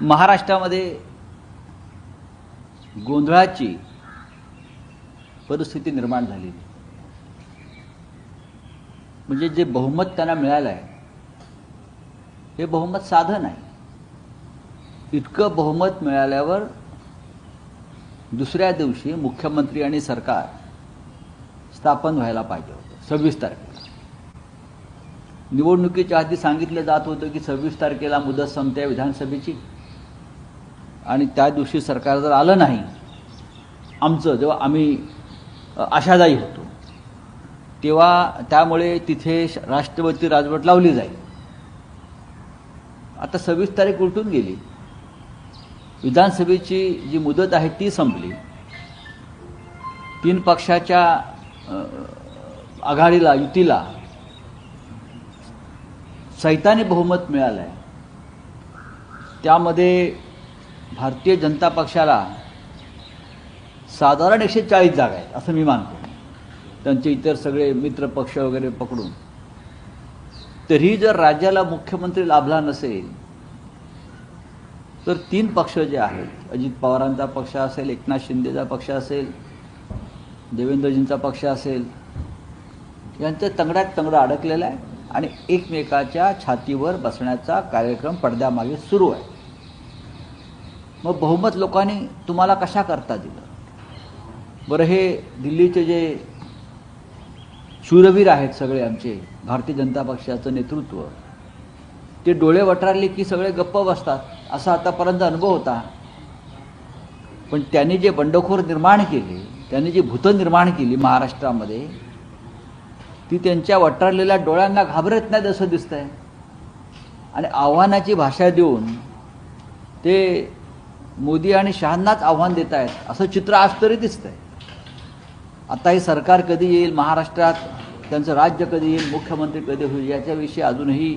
महाराष्ट्रामध्ये गोंधळाची परिस्थिती निर्माण झालेली म्हणजे जे बहुमत त्यांना मिळालं आहे हे बहुमत साधं नाही इतकं बहुमत मिळाल्यावर दुसऱ्या दिवशी मुख्यमंत्री आणि सरकार स्थापन व्हायला पाहिजे होतं सव्वीस तारखेला. निवडणुकीच्या आधी सांगितलं जात होतं की सव्वीस तारखेला मुदत संपते विधानसभेची. आणि त्या दिवशी सरकार जर आलं नाही आमचं जेव्हा आम्ही आशादायी होतो तेव्हा त्यामुळे तिथे राष्ट्रपती राजवट लावली जाईल. आता सव्वीस तारीख उलटून गेली. विधानसभेची जी मुदत आहे ती संपली. तीन पक्षाच्या आघाडीला युतीला सैतानी बहुमत मिळालं आहे त्यामध्ये भारतीय जनता पक्षाला साधारण एकशे चाळीस जागा आहेत असं मी मानतो. त्यांचे इतर सगळे मित्र पक्ष वगैरे पकडून. तरी जर राज्याला मुख्यमंत्री लाभला नसेल तर तीन पक्ष जे आहेत अजित पवारांचा पक्ष असेल एकनाथ शिंदेचा पक्ष असेल देवेंद्रजींचा पक्ष असेल यांचं तंगड्यात तंगडं अडकलेलं आहे आणि एकमेकाच्या छातीवर बसण्याचा कार्यक्रम पडद्यामागे सुरू आहे. मग बहुमत लोकांनी तुम्हाला कशा करता दिलं? बरं हे दिल्लीचे जे शूरवीर आहेत सगळे आमचे भारतीय जनता पक्षाचं नेतृत्व ते डोळे वटारले की सगळे गप्प बसतात असा आतापर्यंत अनुभव होता. पण त्यांनी जे बंडखोर निर्माण केले त्यांनी जी भूतं निर्माण केली महाराष्ट्रामध्ये ती त्यांच्या वटारलेल्या डोळ्यांना घाबरत नाहीत असं दिसतंय. आणि आव्हानाची भाषा देऊन ते मोदी आणि शहांनाच आव्हान देत आहेत असं चित्र आज तरी दिसतंय. आता हे सरकार कधी येईल महाराष्ट्रात त्यांचं राज्य कधी येईल मुख्यमंत्री कधी होईल याच्याविषयी अजूनही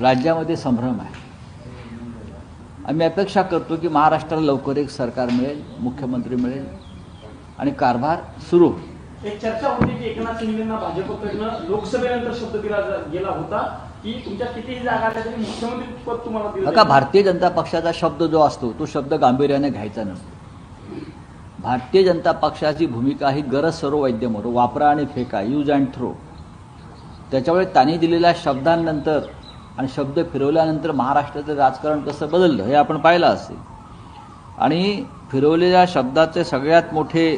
राज्यामध्ये संभ्रम आहे. आम्ही अपेक्षा करतो की महाराष्ट्राला लवकर एक सरकार मिळेल मुख्यमंत्री मिळेल आणि कारभार सुरू होईल. एक चर्चा होती की एकनाथ शिंदेना भाजपकडनं लोकसभेनंतर शब्द दिला गेला होता की तुमच्या कितीही जागा आल्या तरी मुख्यमंत्री पद तुम्हाला दिलं जाईल. भारतीय जनता पक्षाचा शब्द जो असतो तो शब्द गांभीर्याने घ्यायचा नसतो. भारतीय जनता पक्षाची भूमिका ही गरज सर्व वैद्य मोर वापरा आणि फेका यूज अँड थ्रो त्याच्यामुळे त्यांनी दिलेल्या शब्दांनंतर आणि शब्द फिरवल्यानंतर महाराष्ट्राचं राजकारण कसं बदललं हे आपण पाहिलं असेल. आणि फिरवलेल्या शब्दाचे सगळ्यात मोठे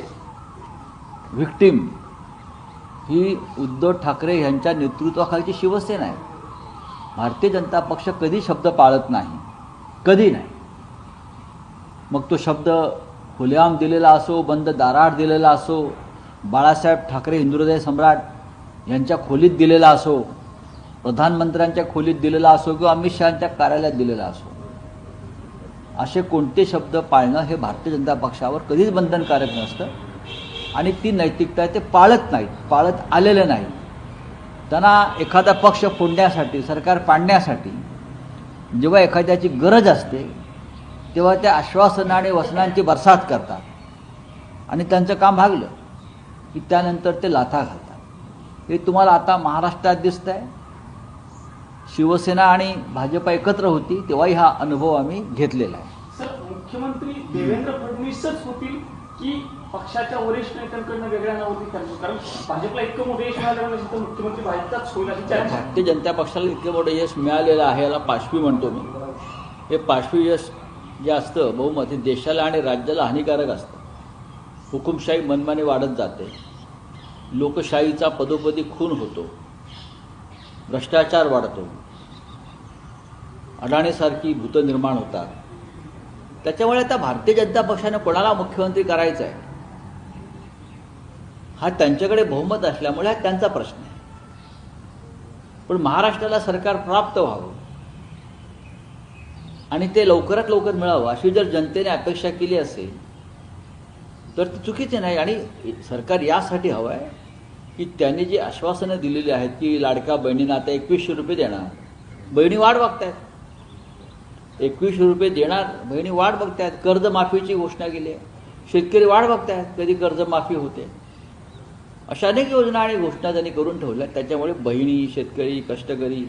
व्हिक्टीम ही उद्धव ठाकरे यांच्या नेतृत्वाखालची शिवसेना आहे. भारतीय जनता पक्ष कधी शब्द पाळत नाही. कधी नाही. मग तो शब्द खुलेआम दिलेला असो बंद दाराआड दिलेला असो बाळासाहेब ठाकरे हिंदुहृदय सम्राट यांच्या खोलीत दिलेला असो प्रधानमंत्र्यांच्या खोलीत दिलेला असो किंवा अमित शहाच्या कार्यालयात दिलेला असो असे कोणते शब्द पाळणं हे भारतीय जनता पक्षावर कधीच बंधनकारक नसतं. आणि ती नैतिकता ते पाळत नाहीत पाळत आलेलं नाही. त्यांना एखादा पक्ष फोडण्यासाठी सरकार पाडण्यासाठी जेव्हा एखाद्याची गरज असते तेव्हा त्या आश्वासनं आणि वसनांची बरसात करतात. आणि त्यांचं काम भागलं की त्यानंतर ते लाथा घालतात. हे तुम्हाला आता महाराष्ट्रात दिसत आहे शिवसेना आणि भाजप एकत्र होती तेव्हाही हा अनुभव आम्ही घेतलेला आहे. मुख्यमंत्री देवेंद्र फडणवीसच होतील? की पक्षाच्या वरिष्ठ नेत्यांकडनं वेगळ्या नावाची चर्चा कारण भाजपला इतकं मोठं यश मिळालं नसेल तर मुख्यमंत्री भाजपचाच होईल अशी. भारतीय जनता पक्षाला इतकं मोठं यश मिळालेलं आहे याला पाशवी म्हणतो मी. हे पाशवी यश जे असतं बहुमत हे देशाला आणि राज्याला हानिकारक असतं. हुकुमशाही मनमानी वाढत जाते. लोकशाहीचा पदोपदी खून होतो. भ्रष्टाचार वाढतो. अडाणीसारखी भूतं निर्माण होतात. त्याच्यामुळे आता भारतीय जनता पक्षाने कोणाला मुख्यमंत्री करायचं आहे हा त्यांच्याकडे बहुमत असल्यामुळे हा त्यांचा प्रश्न आहे. पण महाराष्ट्राला सरकार प्राप्त व्हावं आणि ते लवकरात लवकर मिळावं अशी जर जनतेने अपेक्षा केली असेल तर ते चुकीचे नाही. आणि सरकार यासाठी हवं आहे की त्यांनी जी आश्वासनं दिलेली आहेत की लाडक्या बहिणींना आता एकवीसशे रुपये देणार बहिणी वाढ वागतायत एकवीसशे रुपये देणार बहिणी वाढ बघतायत कर्जमाफीची घोषणा केली आहे. शेतकरी वाढ बघतायत कधी कर्जमाफी होते. अशा अनेक योजना आणि घोषणा त्यांनी करून ठेवल्या त्याच्यामुळे बहिणी शेतकरी कष्टकरी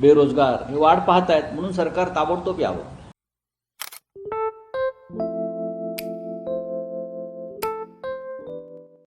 बेरोजगार हे वाढ पाहत आहेत म्हणून सरकार ताबडतोब यावं.